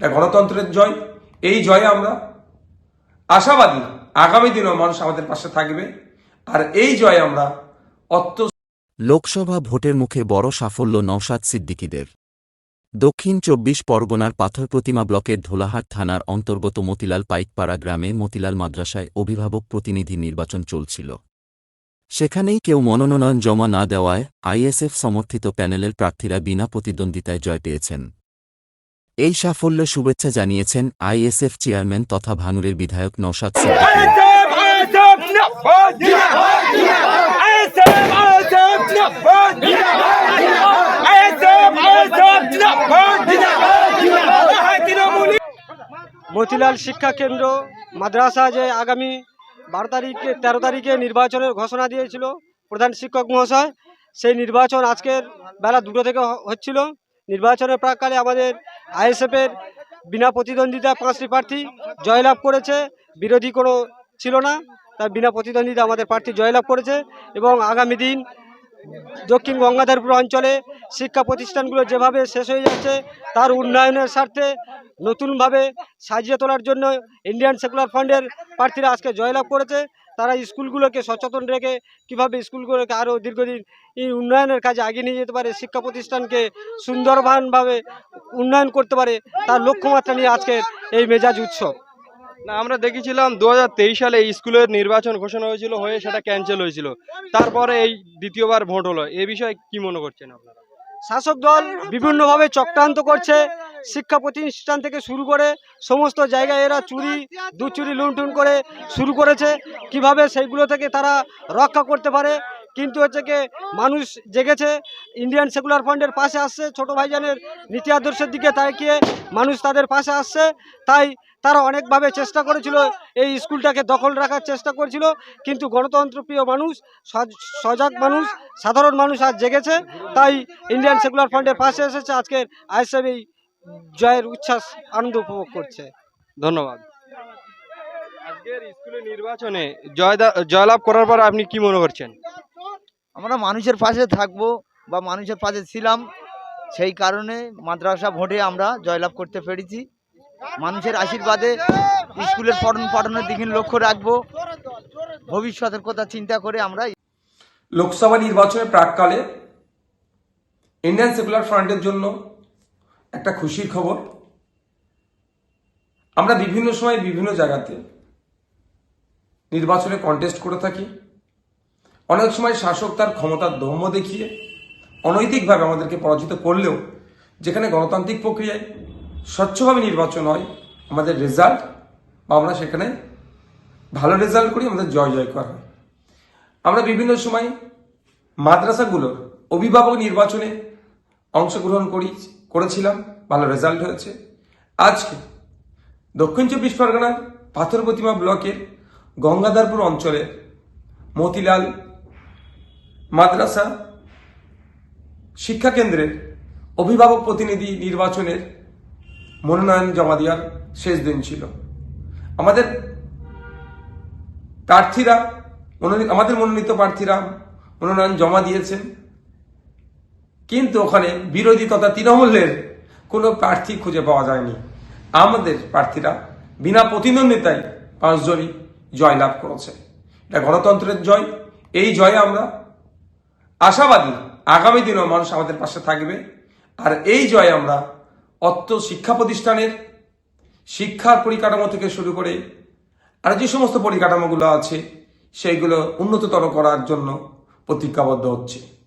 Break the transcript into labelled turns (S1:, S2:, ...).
S1: এটা গণতন্ত্রের জয়। এই জয়ে আমরা আশাবাদী আগামী দিনেও মানুষ আমাদের পাশে থাকবে। আর এই জয়ে আমরা অত্য
S2: লোকসভা ভোটের মুখে বড় সাফল্য নওশাদ সিদ্দিকীদের। দক্ষিণ চব্বিশ পরগনার পাথর প্রতিমা ব্লকের ধোলাহাট থানার অন্তর্গত মতিলাল পাইকপাড়া গ্রামে মতিলাল মাদ্রাসায় অভিভাবক প্রতিনিধি নির্বাচন চলছিল। সেখানেই কেউ মনোনয়ন জমা না দেওয়ায় আইএসএফ সমর্থিত প্যানেলের প্রার্থীরা বিনা প্রতিদ্বন্দ্বিতায় জয় পেয়েছেন। এই সাফল্যে শুভেচ্ছা জানিয়েছেন আইএসএফ চেয়ারম্যান তথা ভানুরের বিধায়ক নওশাদ
S3: মতিলাল শিক্ষা কেন্দ্র মাদ্রাসা যে আগামী বারো তারিখে, তেরো তারিখে নির্বাচনের ঘোষণা দিয়েছিল প্রধান শিক্ষক মহাশয়, সেই নির্বাচন আজকের বেলা দুটো থেকে হচ্ছিল। নির্বাচনের প্রাককালে আমাদের আইএসএফের বিনা প্রতিদ্বন্দ্বিতা পাঁচটি প্রার্থী জয়লাভ করেছে, বিরোধী কোনো ছিল না তার বিনা প্রতিদ্বন্দ্বিতা আমাদের প্রার্থী জয়লাভ করেছে এবং আগামী দিন দক্ষিণ গঙ্গাধরপুর অঞ্চলে শিক্ষা প্রতিষ্ঠানগুলো যেভাবে শেষ হয়ে যাচ্ছে, তার উন্নয়নের স্বার্থে নতুনভাবে সাজিয়ে তোলার জন্য ইন্ডিয়ান সেকুলার ফান্ডের প্রার্থীরা আজকে জয়লাভ করেছে। তারা স্কুলগুলোকে সচেতন রেখে কীভাবে স্কুলগুলোকে আরও দীর্ঘদিন এই উন্নয়নের কাজে এগিয়ে নিয়ে যেতে পারে শিক্ষা প্রতিষ্ঠানকে সুন্দরভাবে উন্নয়ন করতে পারে তার লক্ষ্যমাত্রা নিয়ে আজকের এই মেজাজ উৎসব।
S4: না আমরা দেখেছিলাম দু হাজার তেইশ সালে এই স্কুলের নির্বাচন ঘোষণা হয়েছিল হয়ে সেটা ক্যান্সেল হয়েছিল। তারপরে এই দ্বিতীয়বার ভোট হলো এ বিষয়ে কি মনে করছেন আপনারা?
S3: শাসক দল বিভিন্নভাবে চক্রান্ত করছে শিক্ষা প্রতিষ্ঠান থেকে শুরু করে সমস্ত জায়গায় এরা চুরি, দুচুরি, লুণ্ঠন করে শুরু করেছে। কীভাবে সেইগুলো থেকে তারা রক্ষা করতে পারে? কিন্তু হচ্ছে কি, মানুষ জেগেছে। ইন্ডিয়ান সেকুলার ফান্ডের পাশে আসছে। ছোট ভাইজানের নীতি আদর্শের দিকে তাকিয়ে মানুষ তাদের পাশে আসছে। তাই তারা অনেকভাবে চেষ্টা করেছিল, এই স্কুলটাকে দখল রাখার চেষ্টা করেছিল। কিন্তু গণতন্ত্রপ্রিয় মানুষ, সজ- সজাগ মানুষ, সাধারণ মানুষ আজ জেগেছে। তাই ইন্ডিয়ান সেকুলার ফান্ডের পাশে এসেছে। আজকের আইএসএফ এই জয়ের উচ্ছ্বাস আনন্দ উপভোগ করছে।
S4: ধন্যবাদ। আজকের স্কুলের নির্বাচনে জয়দা- জয়লাভ করার পর আপনি কি মনে করছেন?
S5: আমরা মানুষের পাশে থাকব বা মানুষের পাশে ছিলাম সেই কারণে মাদ্রাসা ভোটে আমরা জয়লাভ করতে পেরেছি। মানুষের আশীর্বাদে স্কুলের পঠন পাঠনের দিকে লক্ষ্য রাখব। ভবিষ্যতের কথা চিন্তা করে আমরা
S1: লোকসভা নির্বাচনের প্রাককালে ইন্ডিয়ান সেকুলার ফ্রন্টের জন্য একটা খুশির খবর। আমরা বিভিন্ন সময় বিভিন্ন জায়গাতে নির্বাচনে কন্টেস্ট করে থাকি। অনেক সময় শাসক তার ক্ষমতার দম্ভ দেখিয়ে, অনৈতিকভাবে আমাদেরকে পরাজিত করলেও যেখানে গণতান্ত্রিক প্রক্রিয়ায় স্বচ্ছভাবে নির্বাচন হয়, আমাদের রেজাল্ট বা আমরা সেখানে ভালো রেজাল্ট করি, আমাদের জয় জয় করা হয়। আমরা বিভিন্ন সময় মাদ্রাসাগুলোর অভিভাবক নির্বাচনে অংশগ্রহণ করি। করেছিলাম, ভালো রেজাল্ট হয়েছে। আজকে দক্ষিণ চব্বিশ পরগনার পাথর প্রতিমা ব্লকের গঙ্গাধারপুর অঞ্চলের মতিলাল মাদ্রাসা শিক্ষা কেন্দ্রের অভিভাবক প্রতিনিধি নির্বাচনের মনোনয়ন জমা দেওয়ার শেষ দিন ছিল। আমাদের প্রার্থীরা আমাদের মনোনীত প্রার্থীরা মনোনয়ন জমা দিয়েছেন। কিন্তু ওখানে বিরোধী তথা তৃণমূলের কোনো প্রার্থী খুঁজে পাওয়া যায়নি। আমাদের প্রার্থীরা বিনা প্রতিদ্বন্দ্বিতায় পাঁচজনই জয়লাভ করেছে। এটা গণতন্ত্রের জয়। এই জয়ে আমরা আশাবাদী আগামী দিনেও মানুষ আমাদের পাশে থাকবে। আর এই জয়ে আমরা অত্য শিক্ষা প্রতিষ্ঠানের শিক্ষার পরিকাঠামো থেকে শুরু করে আর যে সমস্ত পরিকাঠামোগুলো আছে, সেইগুলো উন্নততর করার জন্য প্রতিজ্ঞাবদ্ধ হচ্ছে।